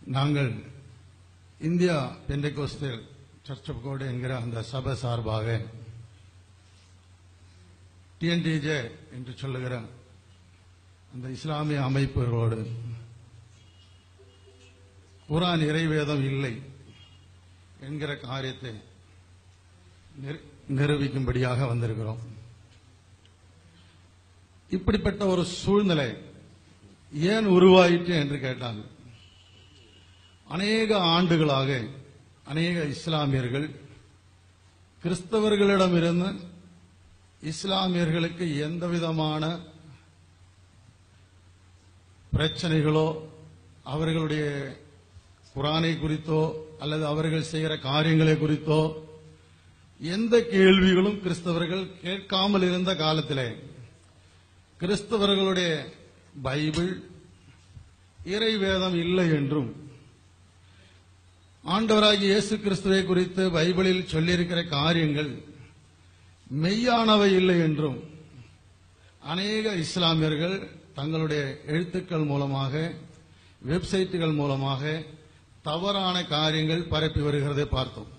நாங்கள் India Pentecostal Church of God என்கிற அந்த சபை சார்பாக டிஎன்டிஜே என்று சொல்லுகிற அந்த இஸ்லாமிய அமைப்புகளோடு குரான் இறைவேதம் இல்லை என்கிற காரியத்தை நிரூபிக்கும்படியாக வந்திருக்கிறோம். இப்படிப்பட்ட ஒரு சூழ்நிலை ஏன் உருவாயிற்று என்று கேட்டால் அநேக ஆண்டுகளாக அநேக இஸ்லாமியர்கள் கிறிஸ்தவர்களிடமிருந்து இஸ்லாமியர்களுக்கு எந்த விதமான பிரச்சனைகளோ அவர்களுடைய குரானை குறித்தோ அல்லது அவர்கள் செய்கிற காரியங்களை குறித்தோ எந்த கேள்விகளும் கிறிஸ்தவர்கள் கேட்காமல் இருந்த காலத்திலே கிறிஸ்தவர்களுடைய பைபிள் இறைவேதம் இல்லை என்றும் ஆண்டவராகிய இயேசு கிறிஸ்துவை குறித்து பைபிளில் சொல்லியிருக்கிற காரியங்கள் மெய்யானவை இல்லை என்றும் அநேக இஸ்லாமியர்கள் தங்களுடைய எழுத்துக்கள் மூலமாக வெப்சைட்டுகள் மூலமாக தவறான காரியங்கள் பரப்பி வருகிறதை பார்த்தோம்.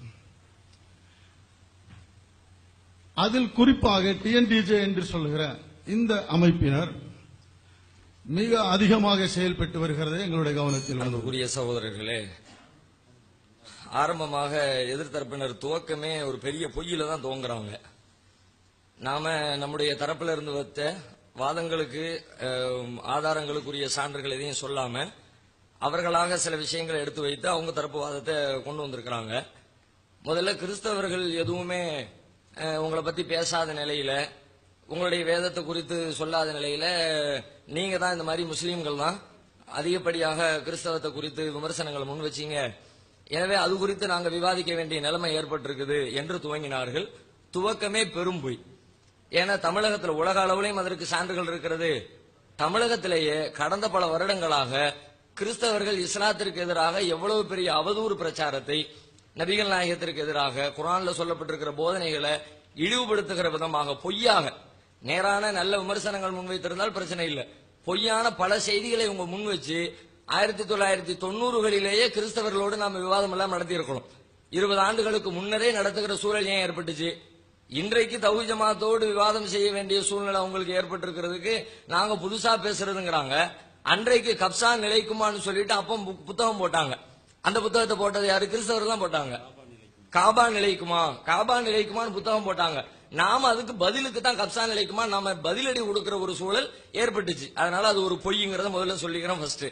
அதில் குறிப்பாக டிஎன்டிஜே என்று சொல்கிற இந்த அமைப்பினர் மிக அதிகமாக செயல்பட்டு வருகிறது எங்களுடைய கவனத்தில் வந்தது சகோதரர்களே ஆரம்பமாக எதிர்த்தரப்பினர் துவக்கமே ஒரு பெரிய பொய்யில தான் துவங்குறாங்க நாம நம்முடைய தரப்புல இருந்து வைத்த வாதங்களுக்கு ஆதாரங்களுக்குரிய சான்றுகள் எதையும் சொல்லாம அவர்களாக சில விஷயங்களை எடுத்து வைத்து அவங்க தரப்பு வாதத்தை கொண்டு வந்திருக்கிறாங்க. முதல்ல கிறிஸ்தவர்கள் எதுவுமே உங்களை பத்தி பேசாத நிலையில உங்களுடைய வேதத்தை குறித்து சொல்லாத நிலையில நீங்க தான் இந்த மாதிரி முஸ்லீம்கள் தான் அதிகப்படியாக கிறிஸ்தவத்தை குறித்து விமர்சனங்களை முன் வச்சீங்க. எனவே அது குறித்து நாங்கள் விவாதிக்க வேண்டிய நிலைமை ஏற்பட்டிருக்குது என்று துவங்கினார்கள். துவக்கமே பெரும் பொய். ஏன்னா தமிழகத்தில் உலக அளவிலையும் அதற்கு சான்றுகள் இருக்கிறது. தமிழகத்திலேயே கடந்த பல வருடங்களாக கிறிஸ்தவர்கள் இஸ்லாத்திற்கு எதிராக எவ்வளவு பெரிய அவதூறு பிரச்சாரத்தை நபிகள் நாயகத்திற்கு எதிராக குரான்ல சொல்லப்பட்டிருக்கிற போதனைகளை இழிவுபடுத்துகிற விதமாக பொய்யாக நேரான நல்ல விமர்சனங்கள் முன்வைத்திருந்தால் பிரச்சனை இல்லை. பொய்யான பல செய்திகளை உங்க முன் வச்சு ஆயிரத்தி தொள்ளாயிரத்தி தொண்ணூறுகளிலேயே கிறிஸ்தவர்களோடு நாம் விவாதம் எல்லாம் நடத்தியிருக்கிறோம். இருபது ஆண்டுகளுக்கு முன்னரே நடத்துகிற சூழல் ஏன் ஏற்பட்டுச்சு? இன்றைக்கு தௌஹி ஜமாத்தோடு விவாதம் செய்ய வேண்டிய சூழ்நிலை அவங்களுக்கு ஏற்பட்டிருக்கிறதுக்கு நாங்க புதுசா பேசுறதுங்கிறாங்க. அன்றைக்கு கப்சா நிலைக்குமான்னு சொல்லிட்டு அப்போ பு- புத்தகம் போட்டாங்க. அந்த புத்தகத்தை போட்டது யாரு? கிறிஸ்தவர் தான் போட்டாங்க. காபா நிலைக்குமா? காபா நிலைக்குமான்னு புத்தகம் போட்டாங்க. நாம அதுக்கு பதிலுக்கு தான் கப்சா நிலைக்குமா? நாம பதிலடி கொடுக்கிற ஒரு சூழல் ஏற்பட்டுச்சு. அதனால அது ஒரு பொய்ங்கிறத முதல்ல சொல்லிக்கிறோம் ஃபர்ஸ்ட்